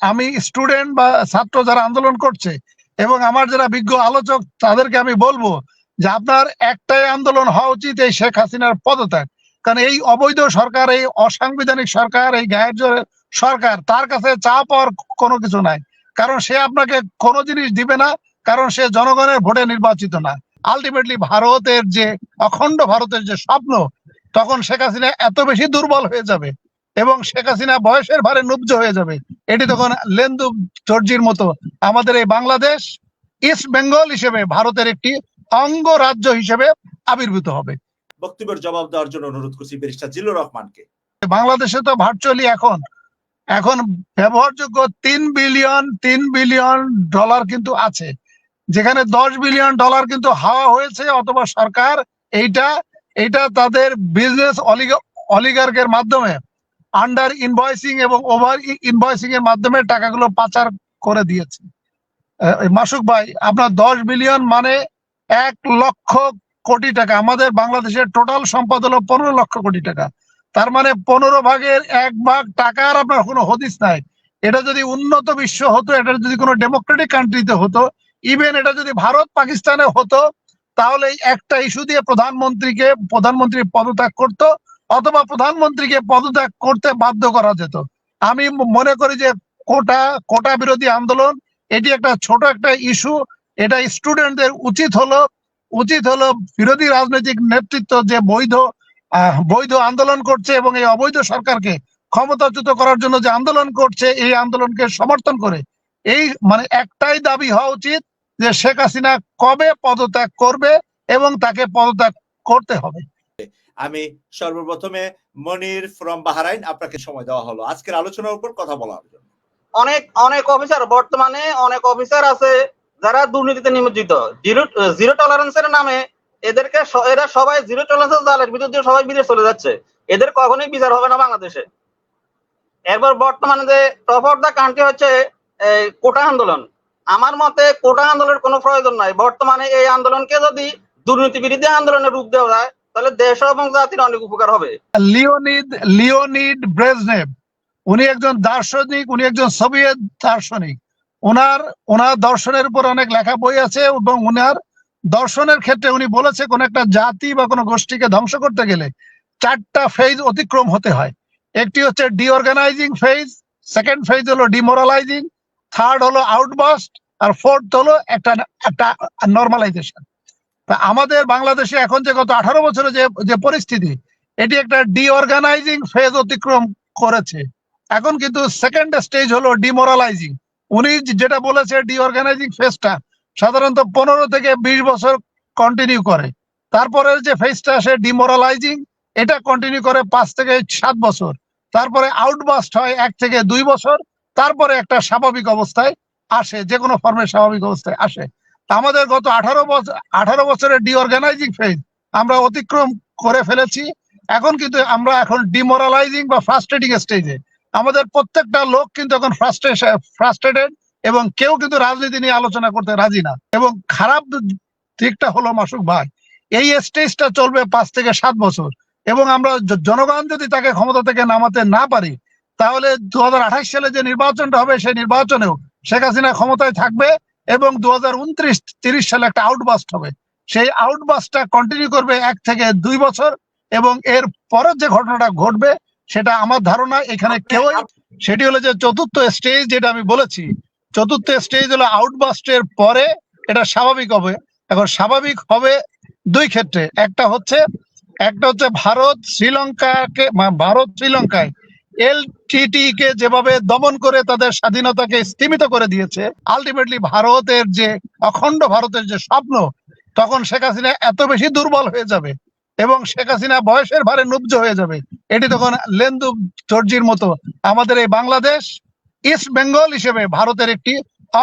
আমি স্টুডেন্ট বা ছাত্র যারা আন্দোলন করছে এবং আমার যারা বিজ্ঞ আলোচক, তাদেরকে আমি বলব যে আপনার একটাই আন্দোলন হওয়া উচিত এই শেখ হাসিনার পদত্যাগ। কারণ এই অবৈধ সরকার, এই অসাংবিধানিক সরকার, এই গায়ের সরকার, তার কাছে চা পাওয়ার কোনো কিছু নাই। কারণ সে আপনাকে কোনো জিনিস দিবে না, কারণ সে জনগণের ভোটে নির্বাচিত না। আলটিমেটলি ভারতের যে, অখণ্ড ভারতের যে স্বপ্ন, তখন শেখ হাসিনা এত বেশি দুর্বল হয়ে যাবে। এবং শেখ হাসিনা বয়সের ভারে নুব্জ হয়ে যাবে। এটি তখন লেন্দু জর্জির মতো। আমাদের এই বাংলাদেশ ইস্ট বেঙ্গল হিসেবে ভারতের একটি অঙ্গ রাজ্য হিসেবে আবির্ভূত হবে। বক্তব্যের জবাব দেওয়ার জন্য অনুরোধ করছি ব্যারিস্টার জিল্লুর রহমানকে। বাংলাদেশে তো ভার্চুয়ালি এখন এখন ব্যবহারযোগ্য তিন বিলিয়ন তিন বিলিয়ন ডলার কিন্তু আছে। যেখানে দশ বিলিয়ন ডলার কিন্তু হাওয়া হয়েছে অথবা সরকার এইটা এইটা তাদের বিজনেস অলিগার্কের মাধ্যমে। আন্ডার ইনভয়েসিং এবং ওভার ইনভয়েসিং এর মাধ্যমে টাকাগুলো পাচার করে দিয়েছে। মাসুক ভাই, আপনার দশ বিলিয়ন মানে এক লক্ষ কোটি টাকা। আমাদের বাংলাদেশের টোটাল সম্পদ হলো পনেরো লক্ষ কোটি টাকা। তার মানে পনেরো ভাগের এক ভাগ টাকার আপনার কোনো হদিস নাই। এটা যদি উন্নত বিশ্ব হতো, এটা যদি কোনো ডেমোক্রেটিক কান্ট্রিতে হতো ইভেন এটা যদি ভারত পাকিস্তানে হতো, তাহলে একটা ইস্যু দিয়ে প্রধানমন্ত্রীকে, প্রধানমন্ত্রী পদত্যাগ করত অথবা প্রধানমন্ত্রীকে পদত্যাগ করতে বাধ্য করা যেত। আমি মনে করি যে কোটা কোটা বিরোধী আন্দোলন, এটি একটা ছোট একটা ইস্যু। এটা স্টুডেন্টদের উচিত হলো উচিত হলো বিরোধী রাজনৈতিক নেতৃত্ব যে বৈধ বৈধ আন্দোলন করছে এবং এই অবৈধ সরকারকে ক্ষমতাচ্যুত করার জন্য যে আন্দোলন করছে, এই আন্দোলনকে সমর্থন করে। এই মানে একটাই দাবি হওয়া উচিত যে শেখ হাসিনা কবে পদত্যাগ করবে এবং তাকে পদত্যাগ করতে হবে। আমি সর্বপ্রথমে মনির ফ্রম বাহারাইন আপনাকে সময় দেওয়া হলো। আজকের আলোচনার উপর কথা বলার জন্য। অনেক অনেক অফিসার বর্তমানে অনেক অফিসার আছে যারা দুর্নীতিতে নিমজ্জিত। জিরো জিরো টলারেন্সের নামে এদেরকে এরা সবাই জিরো টলারেন্সের জালের বিরুদ্ধে সবাই বিদেশ চলে যাচ্ছে। এদের কখনোই বিচার হবে না বাংলাদেশে। এরপর বর্তমানে যে টপ অফ দা কান্ট্রি হচ্ছে কোটা আন্দোলন। আমার মতে কোটা আন্দোলনের কোনো প্রয়োজন নাই। বর্তমানে এই আন্দোলনকে যদি দুর্নীতি বিরোধী আন্দোলনের রূপ দেওয়া যায় তাহলে দেশ এবং জাতির অনেক উপকার হবে। লিওনিদ, লিওনিড ব্রেজনেভ উনি একজন দার্শনিক, উনি একজন সোভিয়েত দার্শনিক। ওনার ওনার দর্শনের উপর অনেক লেখা বই আছে এবং ওনার দর্শনের ক্ষেত্রে উনি বলেছে কোন একটা জাতি বা কোনো গোষ্ঠীকে ধ্বংস করতে গেলে চারটা ফেজ অতিক্রম হতে হয়। একটি হচ্ছে ডিঅর্গানাইজিং ফেজ সেকেন্ড ফেজ হলো ডিমোরালাইজিং থার্ড হলো আউটবাস্ট আর ফোর্থ হলো একটা একটা নর্মালাইজেশন আমাদের বাংলাদেশে এখন যে গত আঠারো বছরে যে যে পরিস্থিতি, এটি একটা ডিঅর্গানাইজিং ফেজ অতিক্রম করেছে। এখন কিন্তু সেকেন্ড স্টেজ হলো ডিমোরালাইজিং উনি যেটা বলেছে ডিঅর্গানাইজিং ফেজটা সাধারণত পনেরো থেকে বিশ বছর কন্টিনিউ করে। তারপরে যে ফেজটা আসে ডিমোরালাইজিং এটা কন্টিনিউ করে পাঁচ থেকে সাত বছর। তারপরে আউটবাস্ট হয় এক থেকে দুই বছর। তারপরে একটা স্বাভাবিক অবস্থায় আসে যে কোনো ফর্মের স্বাভাবিক অবস্থায় আসে। আমাদের গত আঠারো বছর আঠারো বছরের ডিঅর্গানাইজিং ফেজ আমরা অতিক্রম করে ফেলেছি। এখন কিন্তু আমরা এখন ডিমোরালাইজিং বা ফ্রাস্ট্রেটিং স্টেজে আমাদের প্রত্যেকটা লোক কিন্তু এখন ফ্রাস্ট্রেটেড এবং কেউ কিন্তু রাজনীতি নিয়ে আলোচনা করতে রাজি না। এবং খারাপ দিকটা হলো মাসুক ভাই, এই স্টেজটা চলবে পাঁচ থেকে সাত বছর। এবং আমরা জনগণ যদি তাকে ক্ষমতা থেকে নামাতে না পারি, তাহলে দু হাজার আঠাশ সালে যে নির্বাচনটা হবে, সেই নির্বাচনেও শেখ হাসিনা ক্ষমতায় থাকবে এবং দু হাজার উনত্রিশ তিরিশ সালে একটা আউটবাস্ট হবে। সেই আউটবাস্টটা কন্টিনিউ করবে এক থেকে দুই বছর এবং এর পরের যে ঘটনাটা ঘটবে সেটা আমার ধারণা এখানে কেউই সেটি হলো যে চতুর্থ স্টেজ যেটা আমি বলেছি চতুর্থ স্টেজ হলো আউটবাস্টের পরে এটা স্বাভাবিক হবে। এখন স্বাভাবিক হবে দুই ক্ষেত্রে। একটা হচ্ছে একটা হচ্ছে ভারত শ্রীলঙ্কাকে ভারত শ্রীলঙ্কায় এলটিটি কে যেভাবে দমন করে তাদের স্বাধীনতাকে স্থিমিত করে দিয়েছে আলটিমেটলি ভারতের যে অখণ্ড ভারতের যে স্বপ্ন, তখন শেখ হাসিনা এত বেশি দুর্বল হয়ে যাবে এবং শেখ হাসিনা বয়সের ভারে নুব্জ হয়ে যাবে। এটি তখন লেন্দু জর্জির মতো আমাদের এই বাংলাদেশ ইস্ট বেঙ্গল হিসেবে ভারতের একটি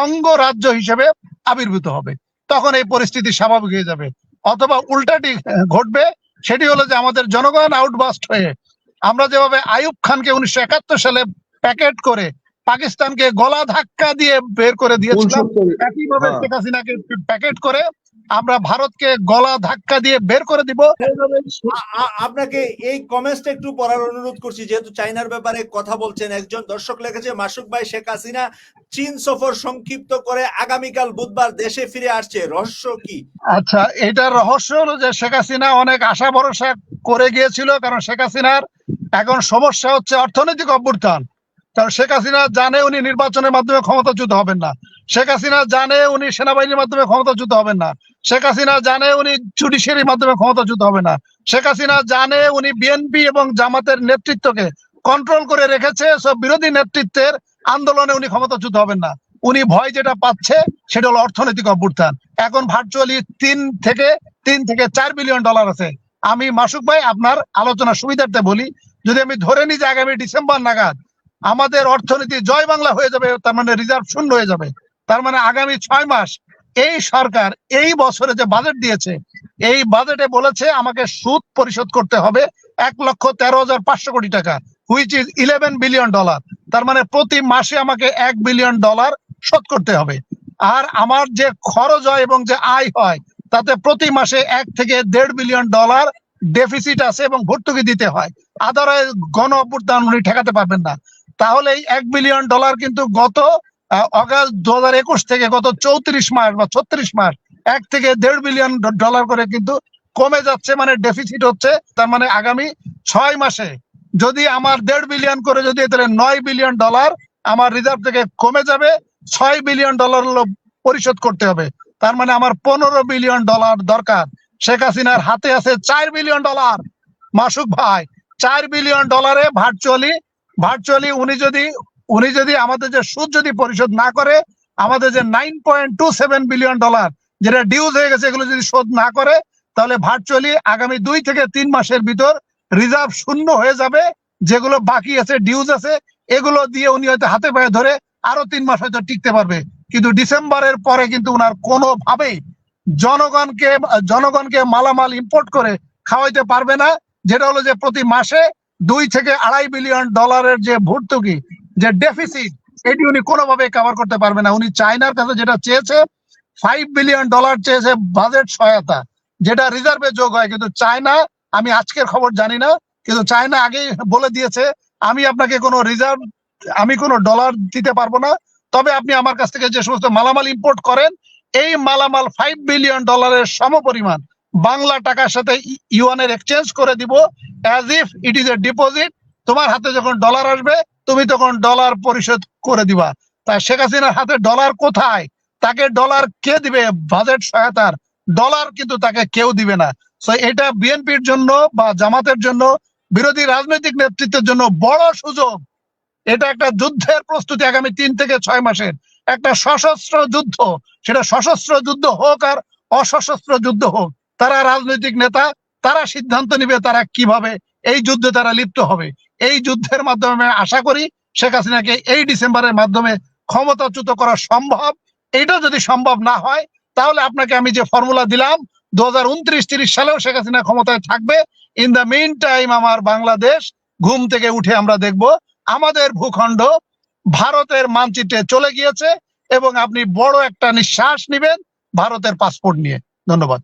অঙ্গ রাজ্য হিসেবে আবির্ভূত হবে। তখন এই পরিস্থিতি স্বাভাবিক হয়ে যাবে। অথবা উল্টাটি ঘটবে, সেটি হলো যে আমাদের জনগণ আউটবাস্ট হয়ে আমরা যেভাবে আয়ুব খানকে উনিশশো একাত্তর সালে প্যাকেট করে পাকিস্তানকে গলা ধাক্কা দিয়ে বের করে দিয়েছিলাম একইভাবে হ্যাঁ। শেখ হাসিনাকে প্যাকেট করে আমরা ভারতকে গলা ধাক্কা দিয়ে বের করে দিব। আপনাকে এই কমেন্টসটা একটু পড়ার অনুরোধ করছি যেহেতু চাইনার ব্যাপারে কথা বলছেন একজন দর্শক লিখেছে মাসুক ভাই শেখ হাসিনা চীন সফর সংক্ষিপ্ত করে আগামীকাল বুধবার দেশে ফিরে আসছে। রহস্য কি? আচ্ছা এটার রহস্য হলো যে শেখ হাসিনা অনেক আশা ভরসা করে গিয়েছিল কারণ শেখ হাসিনার এখন সমস্যা হচ্ছে অর্থনৈতিক অভ্যুত্থান। কারণ শেখ হাসিনা জানে উনি নির্বাচনের মাধ্যমে ক্ষমতাচ্যুত হবেন না। শেখ হাসিনা জানে উনি সেনাবাহিনীর মাধ্যমে ক্ষমতাচ্যুত হবেন না। শেখ হাসিনা জানে উনি জুডিশিয়ারির মাধ্যমে ক্ষমতাচ্যুত হবে না। শেখ হাসিনা জানে উনি বিএনপি এবং জামাতের নেতৃত্বকে কন্ট্রোল করে রেখেছে সব বিরোধী নেতৃত্বের আন্দোলনে উনি ক্ষমতাচ্যুত হবেন না। উনি ভয় যেটা পাচ্ছে, সেটা হলো অর্থনৈতিক অভ্যুত্থান। এখন ভার্চুয়ালি তিন থেকে তিন থেকে চার বিলিয়ন ডলার আছে। আমি মাসুক ভাই, আপনার আলোচনা সুবিধার্থে বলি যদি আমি ধরে নিই যে আগামী ডিসেম্বর নাগাদ আমাদের অর্থনীতি জয় বাংলা হয়ে যাবে, তার মানে রিজার্ভ শূন্য হয়ে যাবে, তার মানে আগামী ছয় মাস এই সরকার এই বছরে যে বাজেট দিয়েছে, এই বাজেটে বলেছে আমাকে সুদ পরিশোধ করতে হবে এক লক্ষ তেরো হাজার পাঁচশো কোটি টাকা which is eleven billion dollar তার মানে প্রতি মাসে আমাকে এক বিলিয়ন ডলার শোধ করতে হবে। আর আমার যে খরচ হয় এবং যে আয় হয়, তাতে প্রতি মাসে এক থেকে দেড় বিলিয়ন ডলার ডেফিসিট আছে এবং ভর্তুকি দিতে হয়। আদারওয়াইজ গণ অভ্যুত্থান উনি ঠেকাতে পারবেন না। তাহলে এই এক বিলিয়ন ডলার কিন্তু গত অগাস্ট দু হাজার একুশ থেকে গত চৌত্রিশ মাস বা ছত্রিশ মাস এক থেকে দেড় বিলিয়ন ডলার করে কিন্তু কমে যাচ্ছে মানে ডেফিসিট হচ্ছে। তার মানে আগামী ছয় মাসে যদি আমার দেড় বিলিয়ন করে যদি তাহলে নয় বিলিয়ন ডলার আমার রিজার্ভ থেকে কমে যাবে, ছয় বিলিয়ন ডলার পরিশোধ করতে হবে। তার মানে আমার পনেরো বিলিয়ন ডলার দরকার। শেখ হাসিনার হাতে আছে চার বিলিয়ন ডলার মাসুক ভাই চার বিলিয়ন ডলারে ভার্চুয়ালি ভার্চুয়ালি উনি যদি উনি যদি আমাদের যে সুদ যদি পরিশোধ না করে, আমাদের যে nine point two seven billion dollar যেটা ডিউজ হয়ে গেছে, এগুলো যদি শোধ না করে, তাহলে ভার্চুয়ালি আগামী দুই থেকে তিন মাসের ভিতর রিজার্ভ শূন্য হয়ে যাবে, যেগুলো বাকি আছে ডিউজ আছে, এগুলো দিয়ে উনি হয়তো হাতে পায়ে ধরে আরও তিন মাস হয়তো টিকতে পারবে। কিন্তু ডিসেম্বরের পরে কিন্তু উনার কোনোভাবেই জনগণকে জনগণকে মালামাল ইম্পোর্ট করে খাওয়াইতে পারবে না। যেটা হলো যে প্রতি মাসে দুই থেকে আড়াই বিলিয়ন ডলারের যে ভর্তুকি, যে ডেফিসিট এটি উনি কোনোভাবে কভার করতে পারবে না। উনি চায়নার কাছে যেটা চেয়েছে ফাইভ বিলিয়ন ডলার চেয়েছে বাজেট সহায়তা, যেটা রিজার্ভে যোগ হয়। কিন্তু চায়না, আমি আজকের খবর জানি না, কিন্তু চায়না আগেই বলে দিয়েছে, আমি আপনাকে কোনো রিজার্ভ আমি কোনো ডলার দিতে পারব না। তবে আপনি আমার কাছ থেকে যে সমস্ত মালামাল ইম্পোর্ট করেন, এই মালামাল ফাইভ বিলিয়ন ডলারের সমপরিমাণ বাংলা টাকার সাথে ইউয়ানের এক্সচেঞ্জ করে দিব as if it is a deposit তোমার হাতে যখন ডলার আসবে, তুমি তখন ডলার পরিশোধ করে দিবা। তা শেখ হাসিনার হাতে ডলার কোথায়? তাকে ডলার কে দিবে? বাজেট সহায়তার। ডলার কিন্তু তাকে কেউ দিবে না। এটা বিএনপির জন্য বা জামাতের জন্য, বিরোধী রাজনৈতিক নেতৃত্বের জন্য বড় সুযোগ। এটা একটা যুদ্ধের প্রস্তুতি আগামী তিন থেকে ছয় মাসের। একটা সশস্ত্র যুদ্ধ। সেটা সশস্ত্র যুদ্ধ হোক আর অসশস্ত্র যুদ্ধ হোক। তারা রাজনৈতিক নেতা, তারা সিদ্ধান্ত নিবে তারা কীভাবে এই যুদ্ধে তারা লিপ্ত হবে। এই যুদ্ধের মাধ্যমে আশা করি শেখ হাসিনাকে এই ডিসেম্বরের মাধ্যমে ক্ষমতাচ্যুত করা সম্ভব। এটা যদি সম্ভব না হয়, তাহলে আপনাকে আমি যে ফর্মুলা দিলাম, দু হাজার উনত্রিশ তিরিশ সালেও শেখ হাসিনা ক্ষমতায় থাকবে। ইন দ্য মেইন টাইম আমার বাংলাদেশ, ঘুম থেকে উঠে আমরা দেখব। আমাদের ভূখণ্ড ভারতের মানচিত্রে চলে গিয়েছে এবং আপনি বড় একটা নিঃশ্বাস নিবেন ভারতের পাসপোর্ট নিয়ে। ধন্যবাদ।